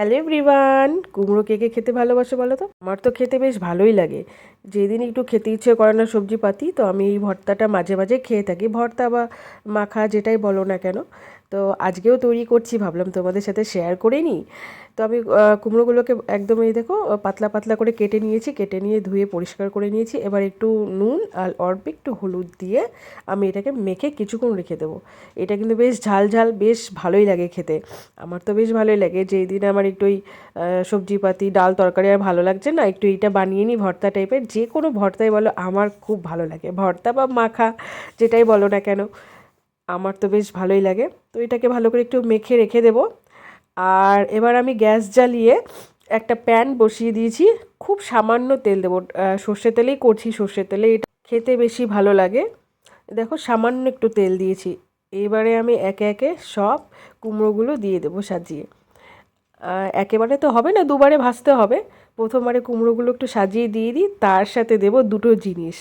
Hello everyone কুমড়ো কে কে খেতে ভালোবাসো বলো তো? আমার তো খেতে বেশ ভালোই লাগে। যেদিন একটু খেতে ইচ্ছে করে না সবজি পাতি, তো আমি এই ভর্তাটা মাঝে মাঝে খেয়ে থাকি। ভর্তা বা মাখা যেটাই বলো না কেন। তো আজকেও তৈরি করছি, ভাবলাম তোমাদের সাথে শেয়ার করে নিই। তো আমি কুমড়োগুলোকে একদম এই দেখো পাতলা পাতলা করে কেটে নিয়েছি, কেটে নিয়ে ধুয়ে পরিষ্কার করে নিয়েছি। এবার একটু নুন আর অল্প একটু হলুদ দিয়ে আমি এটাকে মেখে কিছুক্ষণ রেখে দেবো। এটা কিন্তু বেশ ঝাল ঝাল, বেশ ভালোই লাগে খেতে। আমার তো বেশ ভালোই লাগে। যেই দিন আমার একটু ওই সবজিপাতি, ডাল তরকারি আর ভালো লাগছে না, একটু এইটা বানিয়ে নিই ভর্তা টাইপের। যে কোনো ভর্তাই বলো, আমার খুব ভালো লাগে। ভর্তা বা মাখা, যেটাই বলো না কেন, আমার তো বেশ ভালোই লাগে। তো এটাকে ভালো করে একটু মেখে রেখে দেবো। আর এবার আমি গ্যাস জ্বালিয়ে একটা প্যান বসিয়ে দিয়েছি। খুব সামান্য তেল দেবো। সর্ষে তেলেই করছি, সর্ষে তেলে এটা খেতে বেশি ভালো লাগে। দেখো, সামান্য একটু তেল দিয়েছি। এবারে আমি একে একে সব কুমড়োগুলো দিয়ে দেবো সাজিয়ে। একেবারে তো হবে না, দুবারে ভাজতে হবে। প্রথমবারে কুমড়োগুলো একটু সাজিয়ে দিয়ে দিই, তার সাথে দেবো দুটো জিনিস।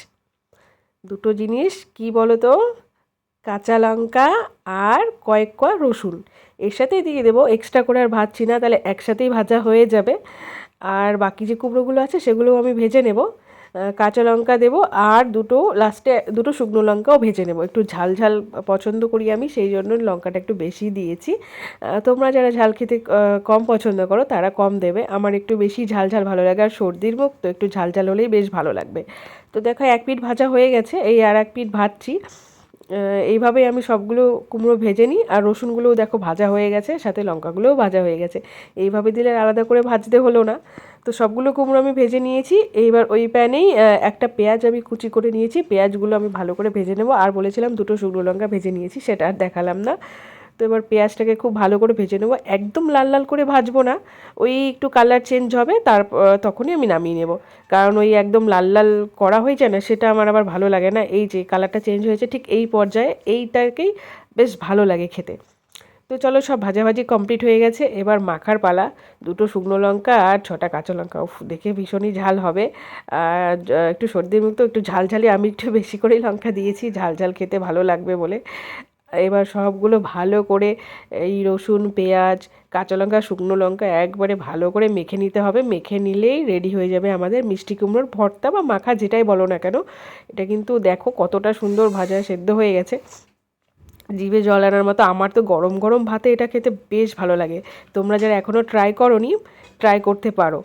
দুটো জিনিস, কি বলো তো কাঁচা লঙ্কা আর কয়েক কোয়া রসুন। এর সাথেই দিয়ে দেবো এক্সট্রা করে আর ভাজছি না, তাহলে একসাথেই ভাজা হয়ে যাবে। আর বাকি যে কুমড়োগুলো আছে, সেগুলোও আমি ভেজে নেব। কাঁচা লঙ্কা দেবো আর দুটো লাস্টে দুটো শুকনো লঙ্কাও ভেজে নেব। একটু ঝাল ঝাল পছন্দ করি আমি, সেই জন্য লঙ্কাটা একটু বেশি দিয়েছি। তোমরা যারা ঝাল খেতে কম পছন্দ করো, তারা কম দেবে। আমার একটু বেশি ঝাল ঝাল ভালো লাগে, আর সর্দির মুখ তো একটু ঝাল ঝাল হলেই বেশ ভালো লাগবে। তো দেখো, এক পিঠ ভাজা হয়ে গেছে, এই আর এক পিঠ ভাজছি। এইভাবেই আমি সবগুলো কুমড়ো ভেজে নিই, আর রসুনগুলোও দেখো ভাজা হয়ে গেছে, সাথে লঙ্কাগুলোও ভাজা হয়ে গেছে। এইভাবে দিলে আলাদা করে ভাজতে হলো না। তো সবগুলো কুমড়ো আমি ভেজে নিয়েছি, এইবার ওই প্যানেই একটা পেঁয়াজ আমি কুচি করে নিয়েছি, পেঁয়াজগুলো আমি ভালো করে ভেজে নেব। আর বলেছিলাম দুটো শুকনো লঙ্কা ভেজে নিয়েছি, সেটা আর দেখালাম না। তো এবার পেঁয়াজটাকে খুব ভালো করে ভেজে নেব। একদম লাল লাল করে ভাজবো না। ওই একটু কালার চেঞ্জ হবে, তার তখনই আমি নামিয়ে নেব। কারণ ওই একদম লাল লাল করা হয়ে যায় না, সেটা আমার আবার ভালো লাগে না। এই যে কালারটা চেঞ্জ হয়েছে, ঠিক এই পর্যায়ে এইটাকেই বেশ ভালো লাগে খেতে। তো চলো সব ভাজাভাজি কমপ্লিট হয়ে গেছে। এবার মাখার পালা, দুটো শুকনো লঙ্কা আর ছটা কাঁচা লঙ্কা। দেখে ভীষণই ঝাল হবে। আর একটু সর্দির মুক্ত একটু ঝাল ঝালি আমি একটু বেশি করেই লঙ্কা দিয়েছি। ঝাল ঝাল খেতে ভালো লাগবে বলে। এবার সবগুলো ভালো করে এই রসুন, পেঁয়াজ, কাঁচা লঙ্কা, শুকনো লঙ্কা একবারে ভালো করে মেখে নিতে হবে। মেখে নিলেই রেডি হয়ে যাবে আমাদের মিষ্টি কুমড়োর ভর্তা বা মাখা যেটাই বলো না কেন। এটা কিন্তু দেখো কতটা সুন্দর ভাজা সেদ্ধ হয়ে গেছে। জিভে জল আনার মতো আমার তো গরম গরম ভাতে এটা খেতে বেশ ভালো লাগে। তোমরা যারা এখনও ট্রাই করনি ট্রাই করতে পারো।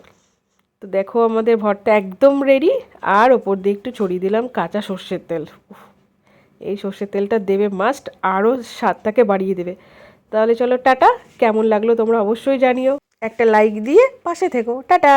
তো দেখো আমাদের ভর্তা একদম রেডি আর ওপর দিয়ে একটু ছড়িয়ে দিলাম কাঁচা সর্ষের তেল। এই সর্ষের তেলটা দেবে মাস্ট আরও স্বাদটাকে বাড়িয়ে দেবে। তাহলে চলো টাটা, কেমন লাগল তোমরা অবশ্যই জানিও। একটা লাইক দিয়ে পাশে থেকো, টাটা!